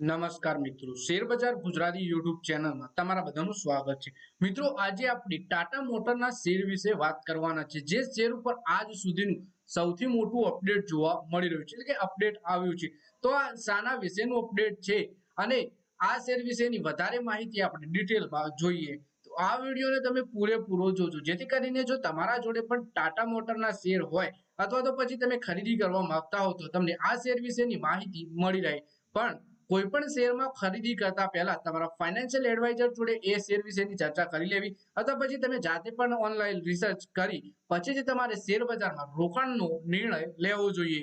નમસ્કાર મિત્રો. શેરબજાર ગુજરાતી યુટ્યુબ ચેનલમાં તમારા બધાનું સ્વાગત છે. મિત્રો, આજે આપણે ટાટા મોટરના શેર વિશે વાત કરવાના છે. જે શેર ઉપર આજ સુધીનું સૌથી મોટું અપડેટ જોવા મળી રહ્યું છે. એટલે કે અપડેટ આવ્યું છે. તો આ શાના વિશેનું અપડેટ છે અને આ શેર વિશેની વધારે માહિતી આપણે ડિટેલમાં જોઈએ. તો આ વિડીયોને તમે પૂરેપૂરો જોજો. જેથી કરીને જો તમારા જોડે પણ ટાટા મોટરના શેર હોય અથવા તો પછી તમે ખરીદી કરવા માંગતા હો તો તમને આ શેર વિશેની માહિતી મળી રહે. પણ કોઈ પણ શેરમાં ખરીદી કરતા પહેલા તમારા ફાઇનાન્શિયલ એડવાઇઝર જોડે એ શેર વિશેની ચર્ચા કરી લેવી અથવા પછી તમે જાતે પણ ઓનલાઈન રિસર્ચ કરી પછી જ તમારે શેર બજારમાં રોકાણનો નિર્ણય લેવો જોઈએ.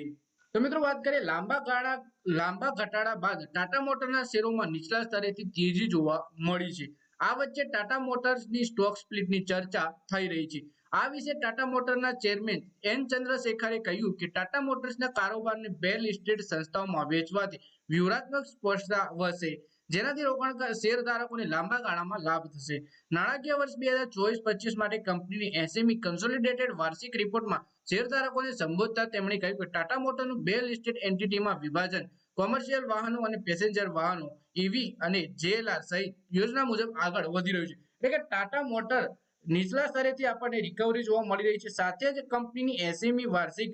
તો મિત્રો વાત કરીએ લાંબા ગાળા, લાંબા ઘટાડા બાદ ટાટા મોટરના શેરોમાં નીચલા સ્તરેથી તેજી જોવા મળી છે. આ વચ્ચે ટાટા મોટર્સની સ્ટોક સ્પ્લિટની ચર્ચા થઈ રહી છે. આ વિશે ટાટા મોટરના ચેરમેન એન ચંદ્રશેખરે કહ્યું કે ટાટા મોટર્સના કારોબારને બે લિસ્ટેડ સંસ્થાઓમાં વેચવાથી વ્યૂહાત્મક સ્પષ્ટતા વધશે, જેનાથી રોકાણકાર શેરધારકોને લાંબા ગાળામાં લાભ થશે. નાણાકીય વર્ષ બે હજાર ચોવીસ પચીસ માટે કંપનીની એસએમઈ કન્સોલિડેટેડ વાર્ષિક રિપોર્ટમાં શેરધારકોને સંબોધતા તેમણે કહ્યું કે ટાટા મોટરનું બે લિસ્ટેડ એન્ટિટીમાં વિભાજન કોમર્શિયલ વાહનો અને પેસેન્જર વાહનો ઈવી અને જેએલઆર સહિત યોજના મુજબ આગળ વધી રહ્યું છે. એટલે કે ટાટા મોટર નીચલા સ્તરેથી આપણને રિકવરી જોવા મળી રહી છે. સાથે જ કંપનીની એસએમઈ વાર્ષિક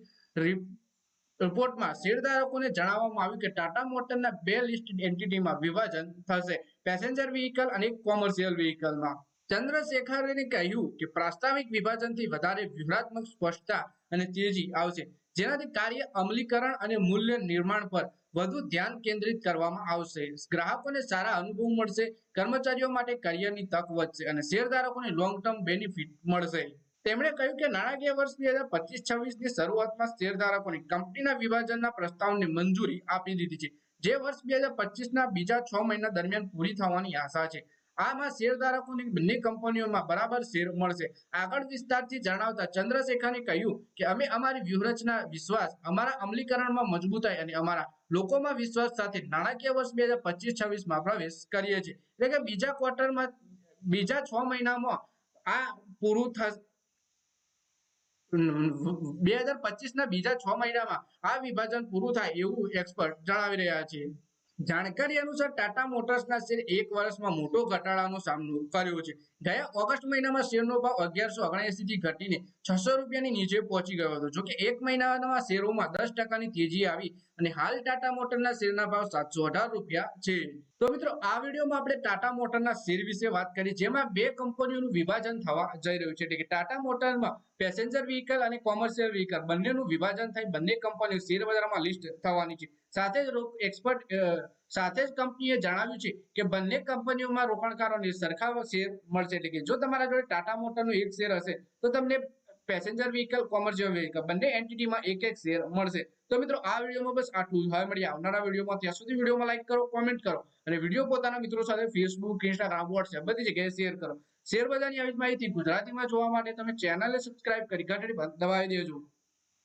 રિપોર્ટમાં શેરધારકોને જણાવવામાં આવ્યું કે ટાટા મોટરના બે લિસ્ટેડ એન્ટિટીમાં વિભાજન થશે. પેસેન્જર વ્હીકલ અને કોમર્શિયલ વ્હીકલમાં ચંદ્રશેખરે કહ્યું કે પ્રાસ્તાવિક વિભાજનથી વધારે વ્યૂહાત્મક સ્પષ્ટતા અને તેજી આવશે. જેનાથી કાર્ય અમલીકરણ અને મૂલ્ય નિર્માણ પર વધુ ધ્યાન કેન્દ્રિત કરવામાં આવશે. ગ્રાહકોને સારા અનુભવ મળશે, કર્મચારીઓ માટે કરિયરની તક વધશે અને શેરધારકોને લોંગ ટર્મ બેનિફિટ મળશે. તેમણે કહ્યું કે નાણાકીય વર્ષ બે હજાર પચીસ છવ્વીસની શરૂઆતમાં શેરધારકોને કંપનીના વિભાજનના પ્રસ્તાવને મંજૂરી આપી દીધી છે. જે વર્ષ બે હજાર પચીસ ના બીજા છ મહિના દરમિયાન પૂરી થવાની આશા છે. આમાં શેરધારકોની બંને કંપનીઓમાં બરાબર શેર મળશે. આગળ વિસ્તારથી જણાવતા ચંદ્રશેખરે કહ્યું કે, અમે અમારી વ્યૂહરચના, વિશ્વાસ અમારા અમલીકરણમાં મજબૂતાઈ અને અમારા લોકોમાં વિશ્વાસ સાથે નાણાકીય વર્ષ બે હજાર પચીસ છવ્વીસમાં પ્રવેશ કરીએ છીએ. એટલે કે બીજા ક્વાર્ટરમાં, બીજા છ મહિનામાં આ પૂરું થશે, બે હજાર પચીસ ના બીજા છ મહિનામાં આ વિભાજન પૂરું થાય એવું એક્સપર્ટ જણાવી રહ્યા છે. જાણકારી અનુસાર ટાટા મોટર્સના શેર એક વર્ષમાં મોટો ઘટાડાનો સામનો કર્યો છે. ગયા ઓગસ્ટ મહિનામાં શેરનો ભાવ અગિયારસો ઓગણએસી થી ઘટીને છસો રૂપિયાની નીચે પહોંચી ગયો હતો. જોકે એક મહિનામાં શેરોમાં દસ ટકાની તેજી આવી અને હાલ ટાટા મોટરના શેરના ભાવ સાતસો અઢાર રૂપિયા છે. તો મિત્રો, આ વિડીયોમાં આપણે ટાટા મોટરના શેર વિશે વાત કરી, જેમાં બે કંપનીઓનું વિભાજન થવા જઈ રહ્યું છે. એટલે કે ટાટા મોટરમાં પેસેન્જર વ્હીકલ અને કોમર્શિયલ વ્હીકલ બંનેનું વિભાજન થઈ બંને કંપનીઓ શેર બજારમાં લિસ્ટ થવાની છે. સાથે જ એક્સપર્ટ સાથે જ કંપનીએ જણાવ્યું છે કે બંને કંપનીઓમાં રોકાણકારોને સરખા શેર મળશે એટલે કે જો તમારા જોડે ટાટા મોટરનો એક શેર હશે, તો તમને પેસેન્જર વ્હીકલ કોમર્શિયલ વ્હીકલ, બંને એન્ટિટીમાં એક એક શેર મળશે. તો મિત્રો, આ વિડીયોમાં બસ આટલું હવે મળીએ આવનારા વિડીયોમાં. ત્યાં સુધી વિડીયોમાં લાઈક કરો કોમેન્ટ કરો અને વીડિયો પોતાના મિત્રો સાથે ફેસબુક ઇન્સ્ટાગ્રામ વોટ્સએપ બધી જગ્યાએ શેર કરો. શેર બજારની આવી માહિતી ગુજરાતીમાં જોવા માટે તમે ચેનલને સબસ્ક્રાઇબ કરી ઘંટડી દબાવી દેજો.